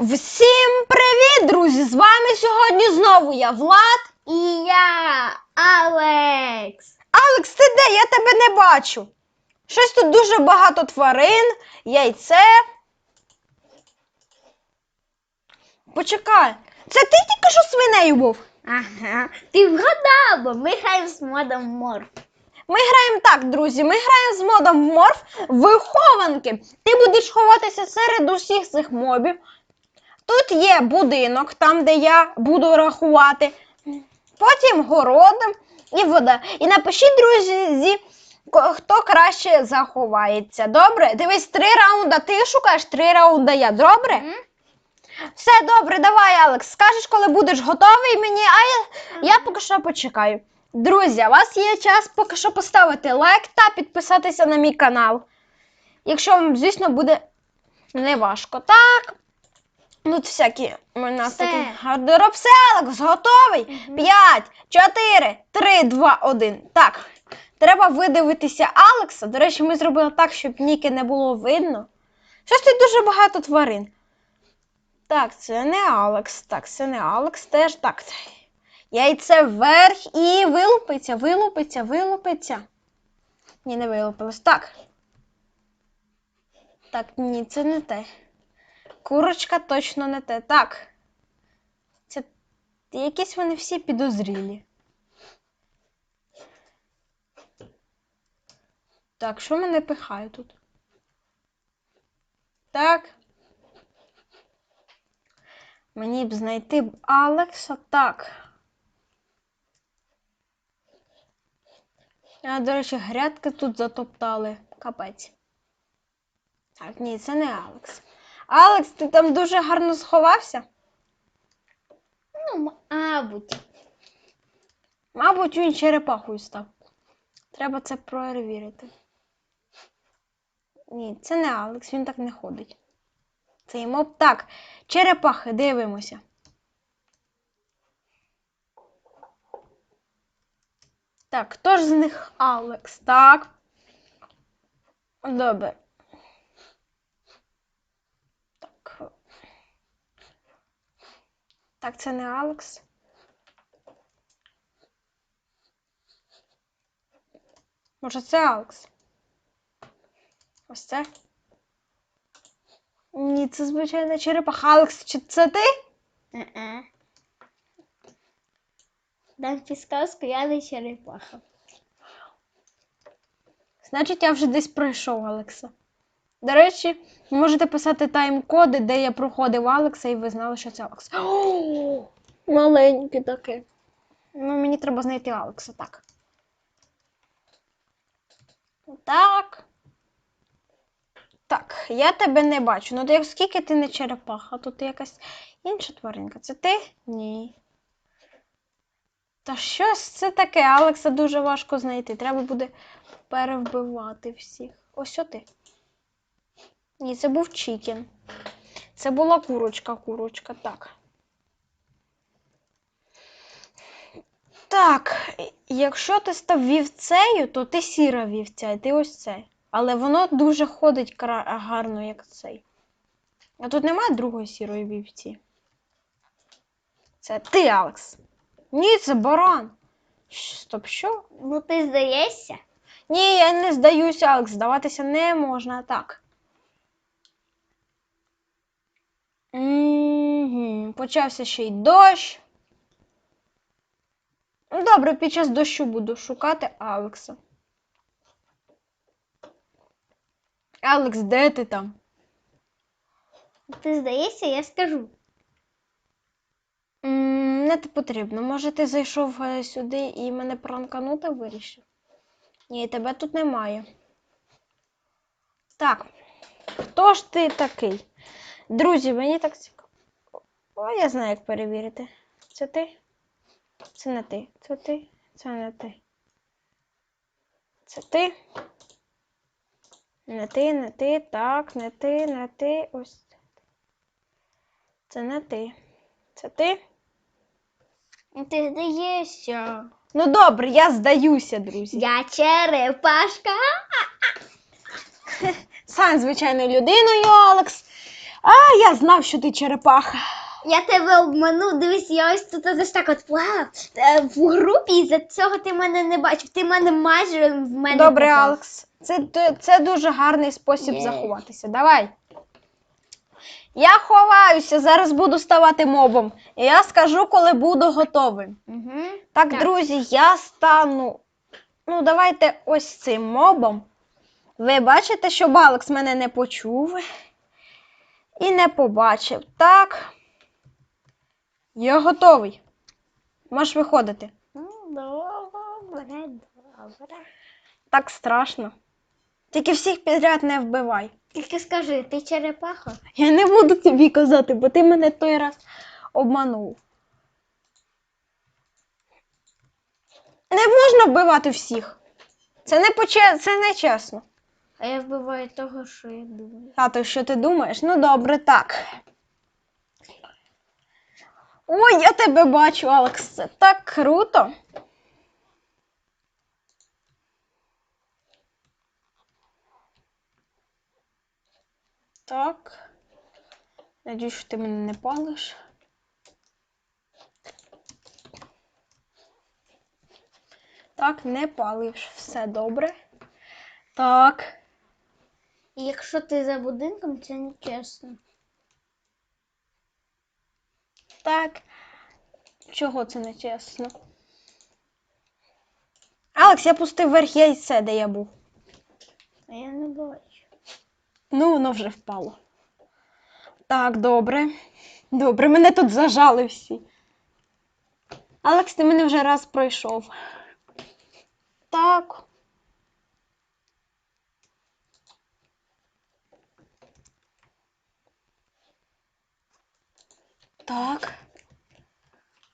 Всім привіт, друзі! З вами сьогодні знову я Влад. І я Алекс. Алекс, ти де? Я тебе не бачу. Щось тут дуже багато тварин, яйце. Почекай, це ти тільки що свинею був? Ага. Ти вгадав, бо ми граємо з модом морф. Ми граємо так, друзі. Ми граємо з модом морф в хованки. Ти будеш ховатися серед усіх цих мобів. Тут є будинок, там, де я буду рахувати. Потім город і вода. І напишіть, друзі, хто краще заховається. Добре? Дивись, три раунда ти шукаєш, три раунда я. Добре? М? Все добре, давай, Алекс. Скажеш, коли будеш готовий мені, а я, я поки що почекаю. Друзі, у вас є час поки що поставити лайк та підписатися на мій канал. Якщо вам, звісно, буде не важко. Так. Тут всякі у нас Все. такий гардероб. Все, Алекс, готовий? Мгм. 5, 4, 3, 2, 1. Так. Треба видивитися Алекса. До речі, ми зробили так, щоб Ніки не було видно. Щось тут дуже багато тварин. Так, це не Алекс. Так, це не Алекс теж. Так. це Яйце вверх і вилупиться, вилупиться, вилупиться. Ні, не вилупилось. Так. Так, ні, це не те. Курочка точно не те. Так. Це якісь вони всі підозрілі. Так, що мене пихає тут? Так. Мені б знайти б Алекса так. А, до речі, грядки тут затоптали. Капець. Так, ні, це не Алекс. Алекс, ти там дуже гарно сховався? Ну, мабуть. Мабуть, він черепахою став. Треба це перевірити. Ні, це не Алекс, він так не ходить. Це йому так. Черепахи, дивимося. Так, хто ж з них Алекс? Так. Добре. Так, це не Алекс. Може, це Алекс? Ось це? Ні, це звичайна черепаха. Алекс, чи це ти? Е-е. Дам підсказку, я не черепаха. Значить, я вже десь пройшов Алекса. До речі, можете писати тайм-коди, де я проходив Алекса, і ви знали, що це Алекс. О, маленький таке. Ну, мені треба знайти Алекса, так. Так. Так, я тебе не бачу. Ну, як скільки ти не черепаха, тут якась інша тваринка. Це ти? Ні. Та щось це таке, Алекса дуже важко знайти. Треба буде перевбивати всіх. Ось о ти. Ні, це був Чікен. Це була курочка, курочка, так. Так, якщо ти став вівцею, то ти сіра вівця, і ти ось це. Але воно дуже ходить гарно, як цей. А тут немає другої сірої вівці. Це ти, Алекс. Ні, це баран. Стоп, що? Ну, ти здаєшся? Ні, я не здаюся, Алекс, здаватися не можна так. Угу. Почався ще й дощ. Ну, Добре, під час дощу буду шукати Алекса. Алекс, де ти там? Ти здаєшся, я скажу. Не те потрібно. Може, ти зайшов е, сюди і мене пранканути вирішив? Ні, тебе тут немає. Так. Хто ж ти такий? Друзі, мені так цікаво. О, я знаю, як перевірити. Це ти? Це не ти. Це ти? Це не ти. Це ти? Не ти, не ти, так, не ти, не ти. Ось це. Це не ти. Це ти? Ти здаєшся. Ну добре, я здаюся, друзі. Я черепашка. Сам звичайною людиною, Алекс. А, я знав, що ти черепаха. Я тебе обманув, дивись, я ось тут ось так от плавав е, в групі, і за цього ти мене не бачив. Ти мене майже в мене. Добре, попав. Алекс. Це, це дуже гарний спосіб Є. заховатися. Давай. Я ховаюся, зараз буду ставати мобом. І я скажу, коли буду готовим. Угу. Так, Так. друзі, я стану. Ну, давайте ось цим мобом. Ви бачите, щоб Алекс мене не почув і не побачив. Так. Я готовий. Можеш виходити. Ну, Добре, добре. Так страшно. Тільки всіх підряд не вбивай. Тільки скажи, ти черепаха? Я не буду тобі казати, бо ти мене той раз обманув. Не можна вбивати всіх. Це не поче... це не чесно. А я вбиваю того, що я думаю. А то що ти думаєш? Ну добре, так. Ой, я тебе бачу, Алекс. Це так круто. Так. Надіюсь, що ти мене не палиш. Так, не палиш. Все добре. Так. І якщо ти за будинком, це не чесно. Так. Чого це не чесно? Алекс, я пустив верх яйце, де я був. А я не бачу. Ну, воно вже впало. Так, добре. Добре, мене тут зажали всі. Алекс, ти мене вже раз пройшов. Так. Так.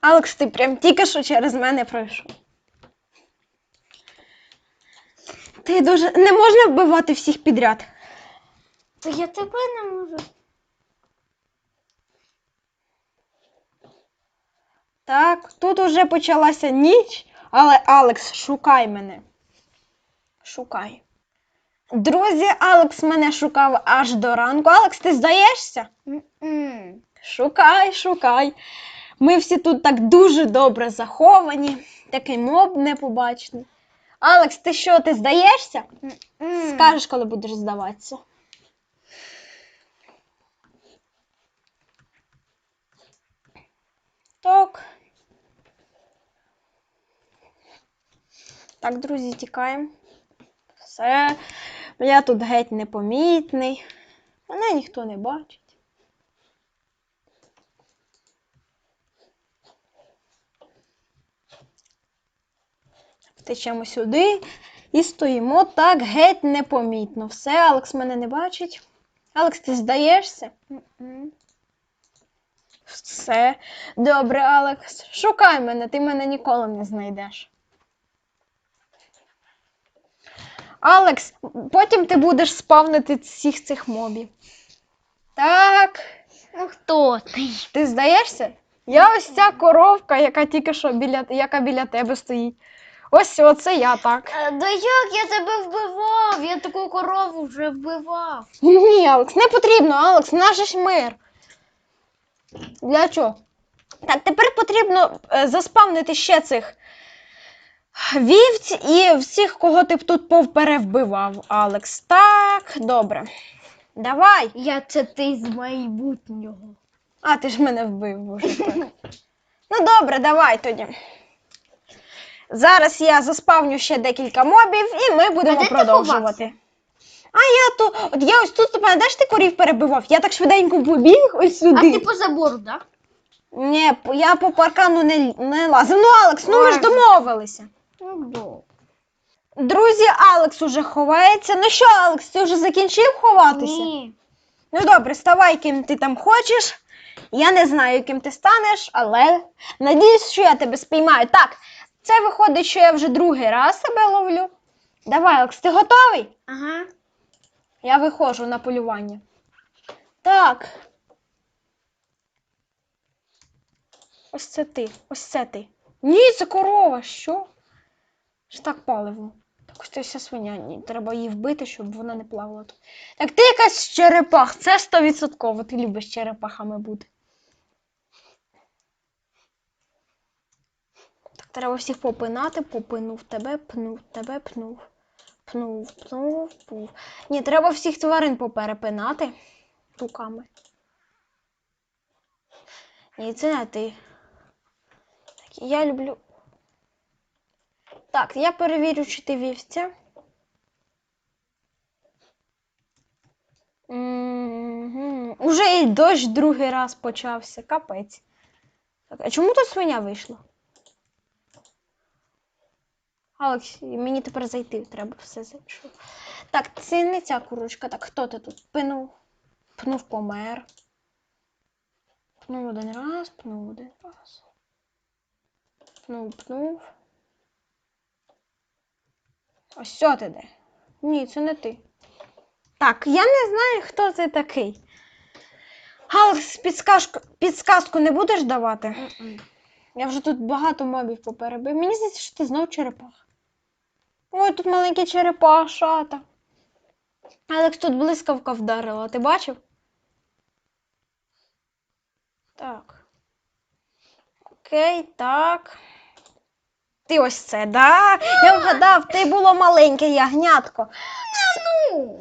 Алекс, ти прям тільки що через мене пройшов. Ти дуже. Не можна вбивати всіх підряд. То я тебе не можу. Так, тут уже почалася ніч, але Алекс, шукай мене. Шукай. Друзі, Алекс мене шукав аж до ранку. Алекс, ти здаєшся? М-м. Шукай, шукай. Ми всі тут так дуже добре заховані. Такий моб непобачний. Алекс, ти що, ти здаєшся? Скажеш, коли будеш здаватися. Так. Так, друзі, тікаємо. Все. Я тут геть непомітний. Мене ніхто не бачить. Втечемо сюди і стоїмо так геть непомітно. Все, Алекс мене не бачить. Алекс, ти здаєшся? Все. Добре, Алекс. Шукай мене, ти мене ніколи не знайдеш. Алекс, потім ти будеш спавнити всіх цих мобів. Так, Ну хто ти? ти здаєшся? Я ось ця коровка, яка тільки що біля, яка біля тебе стоїть. Ось оце я так. Е, Да як я тебе вбивав? Я таку корову вже вбивав. Ні, Алекс, не потрібно, Алекс, наш ж мир. Для чого? Так, тепер потрібно е, заспавнити ще цих вівць і всіх, кого ти б тут повперевбивав, Алекс. Так, добре. Давай. Я це ти з майбутнього. А, ти ж мене вбив вже так. Ну добре, давай тоді. Зараз я заспавню ще декілька мобів і ми будемо де продовжувати. А я то. От я ось тут, пам'ятаєш, ти корів перебивав? Я так швиденько побіг ось сюди. А ти по забору, так? Ні, я по паркану не, не лазив. Ну, Алекс, ну ми ж домовилися. Ну. Друзі, Алекс уже ховається. Ну що, Алекс, ти вже закінчив ховатися? Ні. Ну добре, ставай, ким ти там хочеш. Я не знаю, ким ти станеш, але надіюсь, що я тебе спіймаю. Так, це виходить, що я вже другий раз себе ловлю. Давай, Алекс, ти готовий? Ага. Я виходжу на полювання. Так. Ось це ти, ось це ти. Ні, це корова, що? Ж так паливо. Так Ось ти вся свиня. Ні, треба її вбити, щоб вона не плавала тут. Так ти якась черепах, це 100%. Ти любиш черепахами бути. Треба всіх попинати, попинув тебе, пнув тебе, пнув. Пнув, пнув, пнув. Ні, треба всіх тварин поперепинати руками. Ні, це не ти. Так, я люблю. Так, я перевірю, чи ти вівця. Мгм. Уже і дощ другий раз почався. Капець. Так, а чому тут свиня вийшла? Алекс, мені тепер зайти треба все зайшов. Так, це не ця курочка. Так, хто ти тут? Пнув. Пнув помер. Пнув один раз, пнув один раз. Пнув, пнув. Ось сьо ти де. Ні, це не ти. Так, я не знаю, хто це такий. Алекс, підсказку, підсказку не будеш давати? Я вже тут багато мобів поперебив. Мені здається, що ти знов черепах. Ой, тут маленький черепашата. Алекс, тут блискавка вдарила. Ти бачив? Так. Окей, так. Ти ось це, да? Я вгадав, ти було маленьке ягнятко. Ну,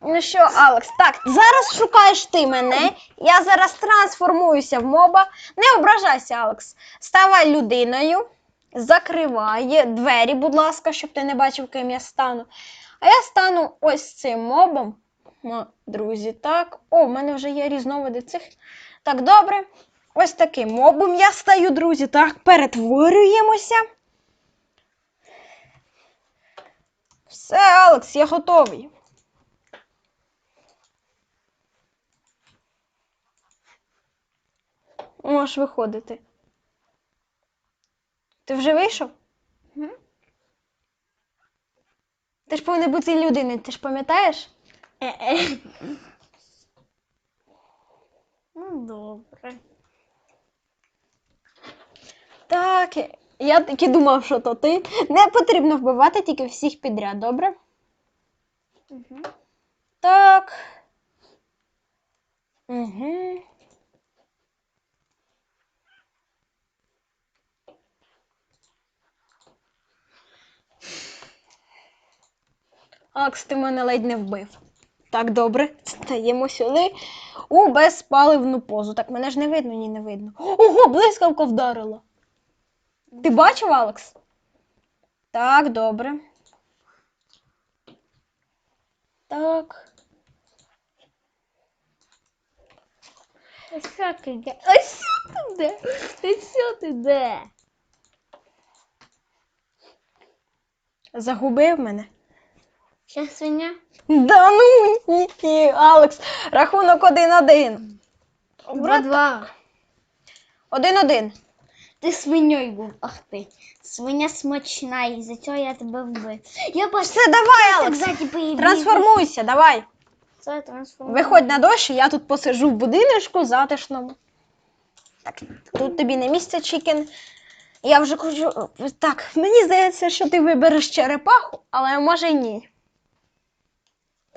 Ну що, Алекс, так, зараз шукаєш ти мене. Я зараз трансформуюся в моба. Не ображайся, Алекс. Ставай людиною, закривай двері, будь ласка, щоб ти не бачив, ким я стану. А я стану ось цим мобом. М, Друзі, так. О, в мене вже є різновиди цих. Так, добре. Ось таким мобом я стаю, друзі. Так, перетворюємося. Все, Алекс, я готовий. Можеш виходити. Ти вже вийшов? Ти ж повинен бути людиною, ти ж пам'ятаєш? Ну, добре. Так, я таки думав, що то ти. Не потрібно вбивати тільки всіх підряд, добре? Угу. Так. Угу. Акс, ти мене ледь не вбив. Так, добре. Стаємо сюди у безпаливну позу. Так, мене ж не видно, ні, не видно. Ого, блискавка вдарила. Ти бачив, Алекс? Так, добре. Так. Ось що ти де? Ось що ти де? Ось що ти де? Загубив мене. Ще свиня? Да ну ні, ні, Алекс, рахунок один-один. Два-два. Один-один. Ти свиньою був, ах ти. Свиня смачна, і за цього я тебе вбив. Я бачу, Все, давай, Алекс. Трансформуйся, давай. Це трансформуй. Виходь на дощ, я тут посижу в будиночку затишному. Так, тут тобі не місце, Чікен. Я вже хочу. Так, мені здається, що ти вибереш черепаху, але може й ні.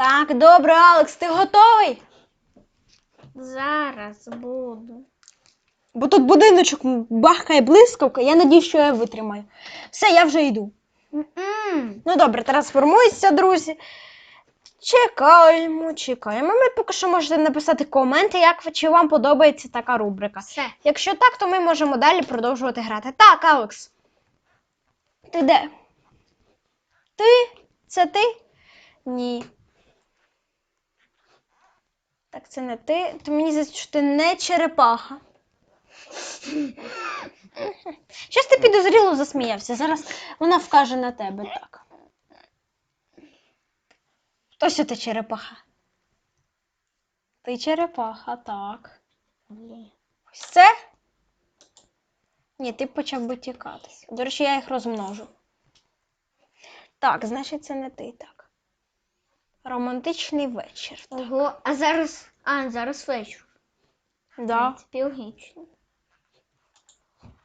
Так, добре, Алекс, ти готовий? Зараз буду. Бо тут будиночок бахкає блискавка, я надію, що я витримаю. Все, я вже йду. М-м. Ну добре, трансформуйся, друзі. Чекаємо, чекаємо. Ви поки що можете написати коменти, як чи вам подобається така рубрика. Все. Якщо так, то ми можемо далі продовжувати грати. Так, Алекс. Ти де? Ти? Це ти? Ні. Це не ти. То мені здається, що ти не черепаха. Щось ти підозріло засміявся. Зараз вона вкаже на тебе так. Ось ти черепаха. Ти черепаха, так. Ось це? Ні, ти почав би тікати. До речі, я їх розмножу. Так, значить, це не ти так. Романтичний вечір. Ого, а зараз. А, зараз вечір. Да. Це логічно.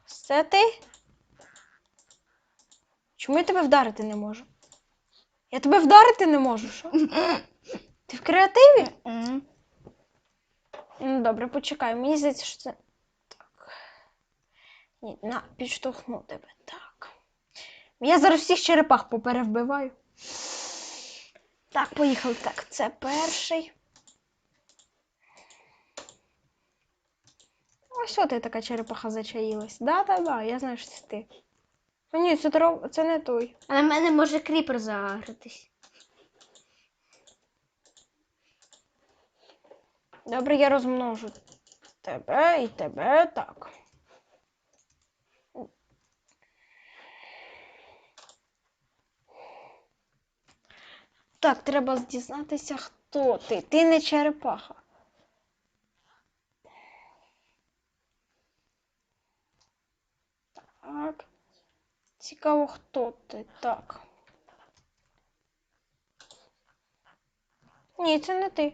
Це ти? Чому я тебе вдарити не можу? Я тебе вдарити не можу. Що? Ти в креативі? Ну, добре, почекай. Мені здається, що це. Так. Ні, на, підштовхну тебе. Так. Я зараз всіх черепах поперевбиваю. Так, поїхали. Так, це перший. Ось що ти така черепаха зачаїлась. Да, да, да, я знаю, що це ти. О, ні, це, тро- це не той. А на мене може кріпер загритись. Добре, я розмножу тебе і тебе так. Так, треба дізнатися, хто ти. Ти не черепаха. Так. Цікаво, хто ти. Так. Ні, це не ти.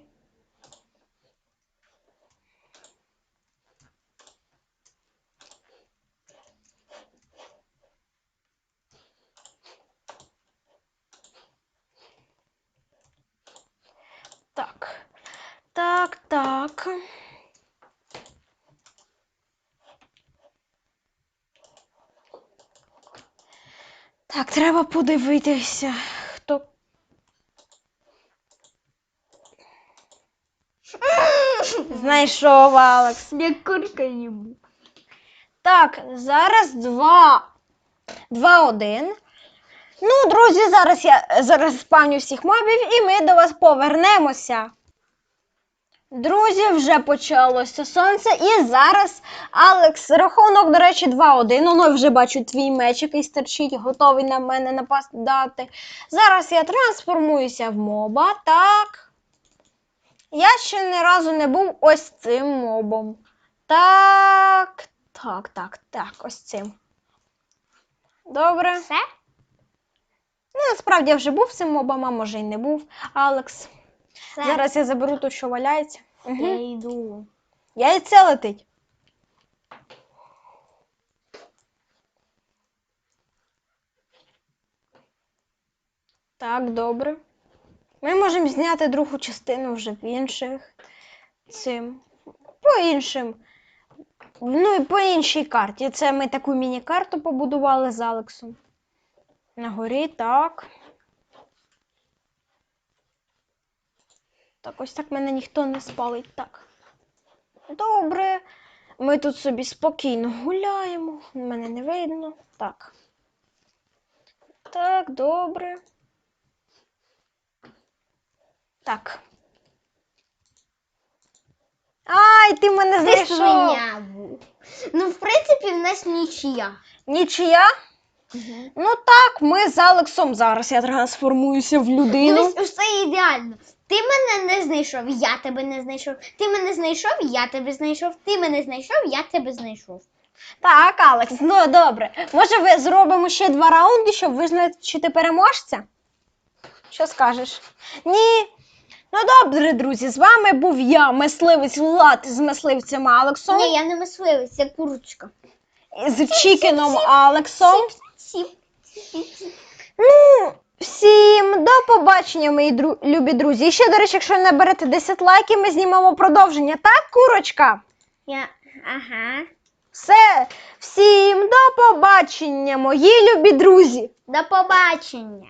Так. Так, так. Так, треба подивитися, хто. Знайшов Алекс. Як курка їм. Так, зараз два. Два один. Ну, друзі, зараз я зараз спавню всіх мобів і ми до вас повернемося. Друзі, вже почалося сонце, і зараз Алекс, рахунок, до речі, 2-1. Ну, вже бачу твій меч, який стерчить, готовий на мене нападати. Зараз я трансформуюся в моба. Так. Я ще ні разу не був ось цим мобом. Так, так, так, так, ось цим. Добре. Все? Ну, насправді я вже був цим мобом, а може й не був. Алекс. Все. Зараз я заберу тут, що валяється. Угу. Я йду. Яйце летить. Так, добре. Ми можемо зняти другу частину вже в інших цим. По іншим. Ну і по іншій карті. Це ми таку міні-карту побудували з Алексом. На горі, так. Так, ось так мене ніхто не спалить. Так. Добре. Ми тут собі спокійно гуляємо. Мене не видно. Так. Так, добре. Так. Ай, ти мене знайшов. Ну, в принципі, в нас нічия. Нічия? Ну так, ми з Алексом зараз я трансформуюся в людину. Дивись, усе ідеально. Ти мене не знайшов, я тебе не знайшов. Ти мене знайшов, я тебе знайшов. Ти мене знайшов, я тебе знайшов. Так, Алекс, ну добре. Може, ви зробимо ще два раунди, щоб визначити переможця? Що скажеш? Ні. Ну добре, друзі, з вами був я, мисливець Влад з мисливцем Алексом, Ні, я не мисливець, я курочка. з Чікеном Алексом. Ну, всім до побачення, мої дру... любі друзі. І ще, до речі, якщо не берете 10 лайків, ми знімемо продовження. Так, курочка? Я... Ага. Все, всім до побачення, мої любі друзі. До побачення.